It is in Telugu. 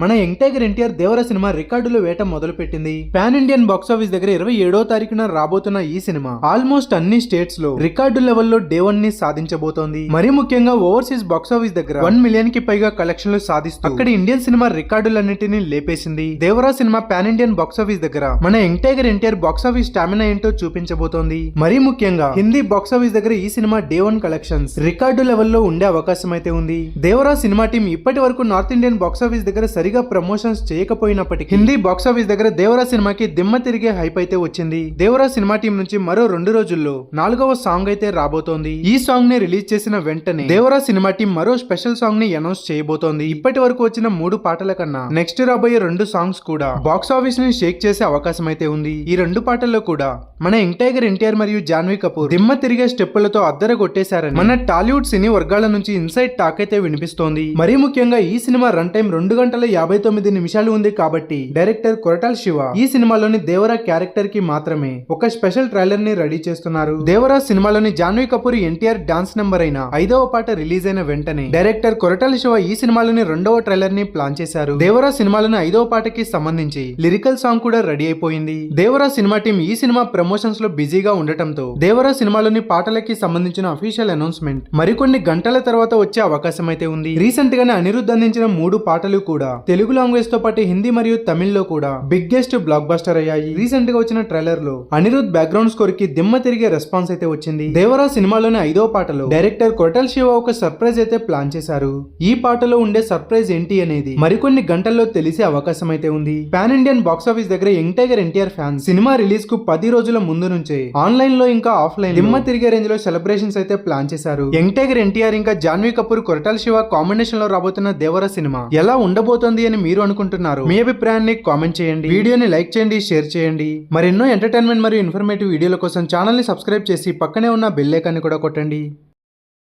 మన young tiger NTR Devara cinema రికార్డులు వేట మొదలుపెట్టింది. పాన్ ఇండియన్ బాక్స్ ఆఫీస్ దగ్గర ఇరవై ఏడో తారీఖున రాబోతున్న ఈ సినిమా ఆల్మోస్ట్ అన్ని స్టేట్స్లో రికార్డు లెవెల్లో డే వన్ని సాధించబోతోంది. మరీ ముఖ్యంగా ఓవర్సీస్ బాక్స్ ఆఫీస్ దగ్గర వన్ మిలియన్కి పైగా కలెక్షన్లు సాధిస్తూ అక్కడ ఇండియన్ సినిమా రికార్డులన్నింటినీ లేపేసింది. Devara cinema pan Indian box office దగ్గర మన young tiger NTR box office stamina ఏంటో చూపించబోతోంది. మరీ ముఖ్యంగా హిందీ బాక్స్ ఆఫీస్ దగ్గర ఈ cinema day one collections record లెవెల్లో ఉండే అవకాశం అయితే ఉంది. దేవరా సినిమా టీం ఇప్పటి వరకు నార్త్ ఇండియన్ బాక్స్ ఆఫీస్ దగ్గర సరిగా ప్రమోషన్స్ చేయకపోయినప్పటికీ హిందీ బాక్స్ ఆఫీస్ దగ్గర దేవరా సినిమాకి దిమ్మ తిరిగే హైప్ అయితే వచ్చింది. దేవరా సినిమా టీం నుంచి మరో రెండు రోజుల్లో నాలుగవ సాంగ్ అయితే రాబోతోంది. ఈ సాంగ్ని రిలీజ్ చేసిన వెంటనే దేవరా సినిమా టీం మరో స్పెషల్ సాంగ్ని అనౌన్స్ చేయబోతోంది. ఇప్పటి వరకు వచ్చిన మూడు పాటల కన్నా నెక్స్ట్ రాబోయే రెండు సాంగ్స్ కూడా బాక్స్ ఆఫీస్ని షేక్ చేసే అవకాశం అయితే ఉంది. ఈ రెండు పాటల్లో కూడా మన యంగ్ టైగర్ ఎన్టీఆర్ మరియు జాన్వీ కపూర్ దిమ్మ తిరిగే స్టెప్పులతో అద్దర కొట్టేశారని మన టాలీవుడ్ సినీ వర్గాల నుంచి ఇన్సైడ్ టాక్ అయితే వినిపిస్తోంది. మరీ ముఖ్యంగా ఈ సినిమా రన్ టైం రెండు గంటల యాభై తొమ్మిది నిమిషాలు ఉంది కాబట్టి డైరెక్టర్ కొరటాల్ శివ ఈ సినిమాలోని దేవరా క్యారెక్టర్కి మాత్రమే ఒక స్పెషల్ ట్రైలర్ని రెడీ చేస్తున్నారు. దేవరా సినిమాలోని జాన్వీ కపూర్ ఎన్టీఆర్ డాన్స్ నెంబర్ అయిన ఐదవ పాట రిలీజ్ అయిన వెంటనే డైరెక్టర్ కొరటాల్ శివ ఈ సినిమాలోని రెండవ ట్రైలర్ని ప్లాన్ చేశారు. దేవరా సినిమాలోని ఐదవ పాటకి సంబంధించి లిరికల్ సాంగ్ కూడా రెడీ అయిపోయింది. దేవరా సినిమా టీం ఈ సినిమా ప్రమోషన్స్లో బిజీగా ఉండటంతో దేవరా సినిమాలోని పాటలకి సంబంధించిన అఫీషియల్ అనౌన్స్మెంట్ మరికొన్ని గంటల తర్వాత వచ్చే అవకాశం అయితే ఉంది. రీసెంట్ గానే అనిరుద్ధ్ అందించిన మూడు పాటలు కూడా తెలుగు లాంగ్వేజ్తో పాటు హిందీ మరియు తమిళ్ళో కూడా బిగ్గెస్ట్ బ్లాక్ బస్టర్ అయ్యాయి. రీసెంట్గా వచ్చిన ట్రైలర్లో అనిరుద్ధ్ బ్యాక్గ్రౌండ్ స్కోర్కి దిమ్మ తిరిగే రెస్పాన్స్ అయితే వచ్చింది. దేవరా సినిమాలోని ఐదో పాటలో డైరెక్టర్ కొటల్ శివ ఒక సర్ప్రైజ్ అయితే ప్లాన్ చేశారు. ఈ పాటలో ఉండే సర్ప్రైజ్ ఏంటి అనేది మరికొన్ని గంటల్లో తెలిసే అవకాశం అయితే ఉంది. పాన్ ఇండియన్ బాక్స్ ఆఫీస్ దగ్గర young tiger NTR fans cinema రిలీజ్కు పది రోజుల ముందు నుంచే ఆన్లైన్లో ఇంకా ఆఫ్లైన్ దిమ్మ తిరిగే రేంజ్లో సెలబ్రేషన్స్ అయితే ప్లాన్ చేశారు. యంగ్ టైగర్ ఎన్టీఆర్ ఇంకా జాన్వీ కపూర్ కొరటాల్ శివ కాంబినేషన్లో రాబోతున్న దేవర సినిమా ఎలా ఉండబోతుంది అని మీరు అనుకుంటున్నారు. మీ అభిప్రాయాన్ని కామెంట్ చేయండి. వీడియోని లైక్ చేయండి షేర్ చేయండి. మరెన్నో ఎంటర్టైన్మెంట్ మరియు ఇన్ఫర్మేటివ్ వీడియోల కోసం ఛానల్ని సబ్స్క్రైబ్ చేసి పక్కనే ఉన్న బెల్ ఐకాన్ని కూడా కొట్టండి.